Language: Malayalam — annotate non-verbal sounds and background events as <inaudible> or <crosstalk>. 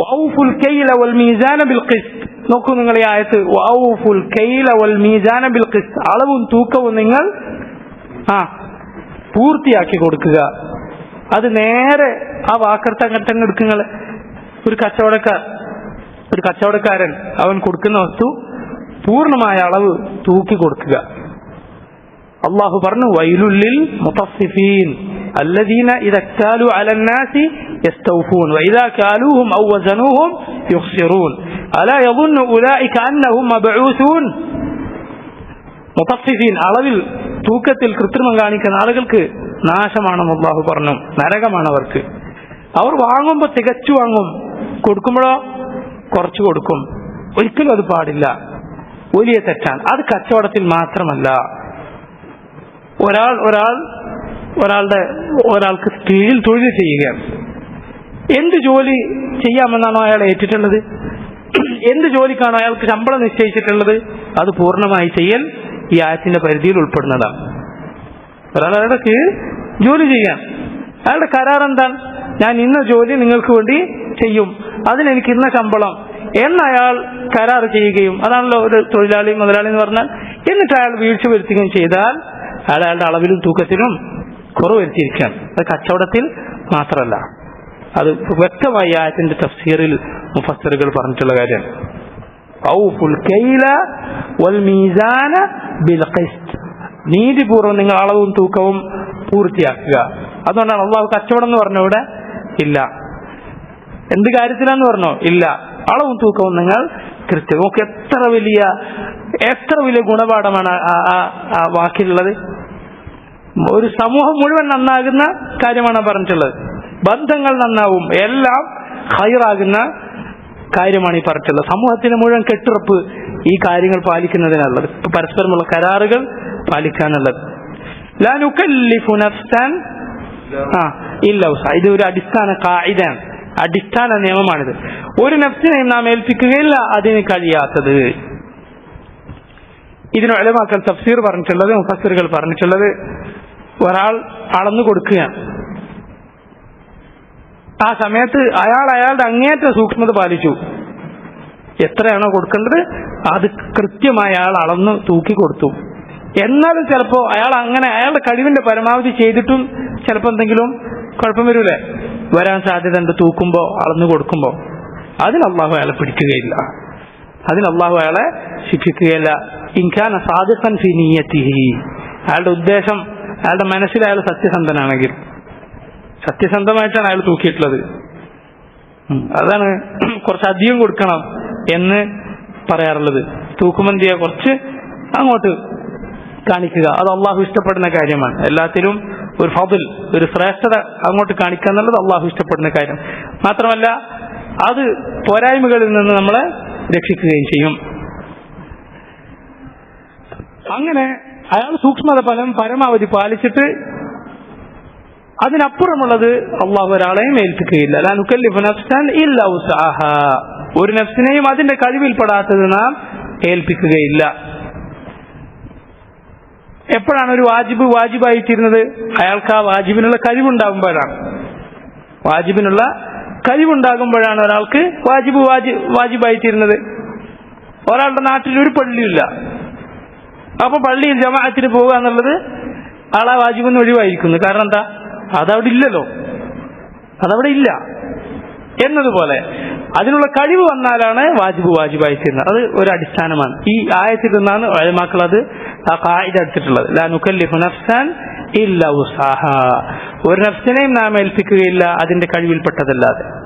വൗഫുൽ വൽ മീസാന ബിൽ നോക്കൂ നിങ്ങൾ ഈ ആയത്ത്. വൗഫുൽ വൽ മീസാന ബിൽ അളവും തൂക്കവും നിങ്ങൾ ആ പൂർത്തിയാക്കി കൊടുക്കുക. അത് നേരെ ആ വാക്കർത്ത് അങ്ങോട്ട് അങ്ങ് ഒരു കച്ചവടക്കാർ ഒരു കച്ചവടക്കാരൻ അവൻ കൊടുക്കുന്ന വസ്തു പൂർണമായ അളവ് തൂക്കി കൊടുക്കുക. അള്ളാഹു പറഞ്ഞു വൈലുള്ളിൽ മുത്തഫിഫീൻ അല്ലദീന ഇതക്കാലു അലന്നാസി يستوفون وإذا كالوهم أو وزنوهم يخسرون ألا يظن أولئك أنهم مبعوثون മുത്തഫിഫീൻ അളവിൽ തൂക്കത്തിൽ കൃത്രിമം കാണിക്കുന്ന ആളുകൾക്ക് നാശമാണെന്ന് അള്ളാഹു പറഞ്ഞു നരകമാണ് അവർക്ക് അവർ വാങ്ങുമ്പോൾ തികച്ചു വാങ്ങും കൊടുക്കുമ്പോഴോ കുറച്ച് കൊടുക്കും ഒരിക്കലും അത് പാടില്ല വലിയ തെറ്റാണ് അത് കച്ചവടത്തിൽ മാത്രമല്ല ഒരാൾ ഒരാൾ ഒരാളുടെ ഒരാൾക്ക് കീഴിൽ തൊഴിൽ ചെയ്യുകയാണ് എന്ത് ജോലി ചെയ്യാമെന്നാണോ അയാൾ ഏറ്റിട്ടുള്ളത്? എന്ത് ജോലിക്കാണോ അയാൾക്ക് ശമ്പളം നിശ്ചയിച്ചിട്ടുള്ളത്? അത് പൂർണമായി ചെയ്യൽ ഈ ആയത്തിന്റെ പരിധിയിൽ ഉൾപ്പെടുന്നതാണ്. ഒരാൾ അയാളുടെ കീഴിൽ ജോലി ചെയ്യാം. അയാളുടെ കരാർ എന്താണ്? ഞാൻ ഇന്ന ജോലി നിങ്ങൾക്ക് വേണ്ടി ചെയ്യും. അതിന് എനിക്ക് ഇന്ന ശമ്പളം. എന്ന് അയാൾ കരാർ ചെയ്യുകയും അതാണല്ലോ ഒരു തൊഴിലാളി മുതലാളി എന്ന് പറഞ്ഞാൽ എന്നിട്ട് അയാൾ വീഴ്ച വരുത്തുകയും ചെയ്താൽ അയാൾ അയാളുടെ അളവിലും തൂക്കത്തിലും കുറവ് വരുത്തിയിരിക്കുകയാണ്. അത് കച്ചവടത്തിൽ മാത്രമല്ല. അത് വ്യക്തമായി ആയത്തിന്റെ തഫ്സീറിൽ മുഫസ്സിറുകൾ പറഞ്ഞിട്ടുള്ള കാര്യമാണ്. നീതിപൂർവം നിങ്ങൾ അളവും തൂക്കവും പൂർത്തിയാക്കുക. അതുകൊണ്ടാണ് അള്ളാഹു കച്ചവടം എന്ന് പറഞ്ഞ ഇവിടെ ഇല്ല. എന്ത് കാര്യത്തിലാന്ന് പറഞ്ഞോ? ഇല്ല. അളവും തൂക്കവും നിങ്ങൾ കൃത്യം. നോക്കി എത്ര വലിയ എത്ര വലിയ ഗുണപാഠമാണ് ആ വാക്കിലുള്ളത്. ഒരു സമൂഹം മുഴുവൻ നന്നാകുന്ന കാര്യമാണ് പറഞ്ഞിട്ടുള്ളത്? ബന്ധങ്ങൾ നന്നാവും. എല്ലാം ഹൈറാകുന്ന കാര്യമാണ് ഈ പറഞ്ഞിട്ടുള്ളത് സമൂഹത്തിന് മുഴുവൻ കെട്ടുറപ്പ് ഈ കാര്യങ്ങൾ പാലിക്കുന്നതിനുള്ളത്. പരസ്പരമുള്ള കരാറുകൾ പാലിക്കാനുള്ളത്. ആ ഇല്ല. ഇത് ഒരു അടിസ്ഥാന കായിതാണ് അടിസ്ഥാന നിയമമാണിത്. ഒരു നഫ്സിനെയും നാം ഏൽപ്പിക്കുകയില്ല അതിന് കഴിയാത്തത്. ഇതിന് അലമാക്കൽ തഫ്സീർ പറഞ്ഞിട്ടുള്ളത് മുഫസീറുകൾ പറഞ്ഞിട്ടുള്ളത് ഒരാൾ അളന്നു കൊടുക്കുകയാണ്. ആ സമയത്ത് അയാൾ അയാളുടെ അങ്ങേറ്റ സൂക്ഷ്മത പാലിച്ചു. എത്രയാണോ കൊടുക്കേണ്ടത് അത് കൃത്യമായി അയാൾ അളന്ന് തൂക്കി കൊടുത്തു. എന്നാലും ചിലപ്പോ അയാൾ അങ്ങനെ അയാളുടെ കഴിവിന്റെ പരമാവധി ചെയ്തിട്ടും ചിലപ്പോ എന്തെങ്കിലും കുഴപ്പം വരൂലേ? വരാൻ സാധ്യത ഉണ്ട് തൂക്കുമ്പോ അളന്നു കൊടുക്കുമ്പോ. അതിന് അയാളെ പിടിക്കുകയില്ല. അതിന് അയാളെ ശിക്ഷിക്കുകയില്ല. ഇൻഖാന സാദിഖൻ ഫി അയാളുടെ ഉദ്ദേശം അയാളുടെ മനസ്സിൽ അയാൾ സത്യസന്ധനാണെങ്കിൽ. സത്യസന്ധമായിട്ടാണ് അയാൾ തൂക്കിയിട്ടുള്ളത്. അതാണ് <clears throat> കുറച്ച് അധികം കൊടുക്കണം എന്ന് പറയാറുള്ളത്. തൂക്കുമന്തിയെ കുറച്ച് അങ്ങോട്ട് കാണിക്കുക. അത് അള്ളാഹു ഇഷ്ടപ്പെടുന്ന കാര്യമാണ്. എല്ലാത്തിലും ഒരു ഫതിൽ ഒരു ശ്രേഷ്ഠത അങ്ങോട്ട് കാണിക്കുക എന്നുള്ളത് അള്ളാഹു ഇഷ്ടപ്പെടുന്ന കാര്യം. മാത്രമല്ല അത് പോരായ്മകളിൽ നിന്ന് നമ്മളെ രക്ഷിക്കുകയും ചെയ്യും. അങ്ങനെ അയാൾ സൂക്ഷ്മത ഫലം പരമാവധി പാലിച്ചിട്ട് അതിനപ്പുറമുള്ളത് അള്ളാഹു ഒരാളെയും ഏൽപ്പിക്കുകയില്ല. നഫ്സൻ. ഒരു നഫ്സിനെയും അതിന്റെ കഴിവിൽപ്പെടാത്തത് നാം ഏൽപ്പിക്കുകയില്ല. എപ്പോഴാണ് ഒരു വാജിബ് വാജിബായി തീരുന്നത് അയാൾക്ക് ആ വാജിബിനുള്ള കഴിവുണ്ടാകുമ്പോഴാണ്. വാജിബിനുള്ള കഴിവുണ്ടാകുമ്പോഴാണ് ഒരാൾക്ക് വാജിബ് വാജി വാജിബായി തീരുന്നത് ഒരാളുടെ നാട്ടിൽ ഒരു പള്ളിയില്ല. അപ്പൊ പള്ളിയിൽ ജമാഅത്തിന് പോവുക എന്നുള്ളത് ആളാ വാജിബെന്ന് ഒഴിവായിരിക്കുന്നു. കാരണം എന്താ? അതവിടെ ഇല്ലല്ലോ. അതവിടെ ഇല്ല. എന്നതുപോലെ അതിനുള്ള കഴിവ് വന്നാലാണ് വാജിബ് വാജിബായി ചെയ്യുന്നത്. അത് ഒരു അടിസ്ഥാനമാണ്. ഈ ആയത്തിൽ നിന്നാണ് വഴമാക്കൾ അത് ആ കായിക എടുത്തിട്ടുള്ളത്. ലാ നുകല്ലിഫു നഫ്സാൻ ഇല്ല ഉസാഹ. ഒരു നഫ്സിനെയും നാം ഏൽപ്പിക്കുകയില്ല അതിന്റെ കഴിവിൽപ്പെട്ടതല്ലാതെ.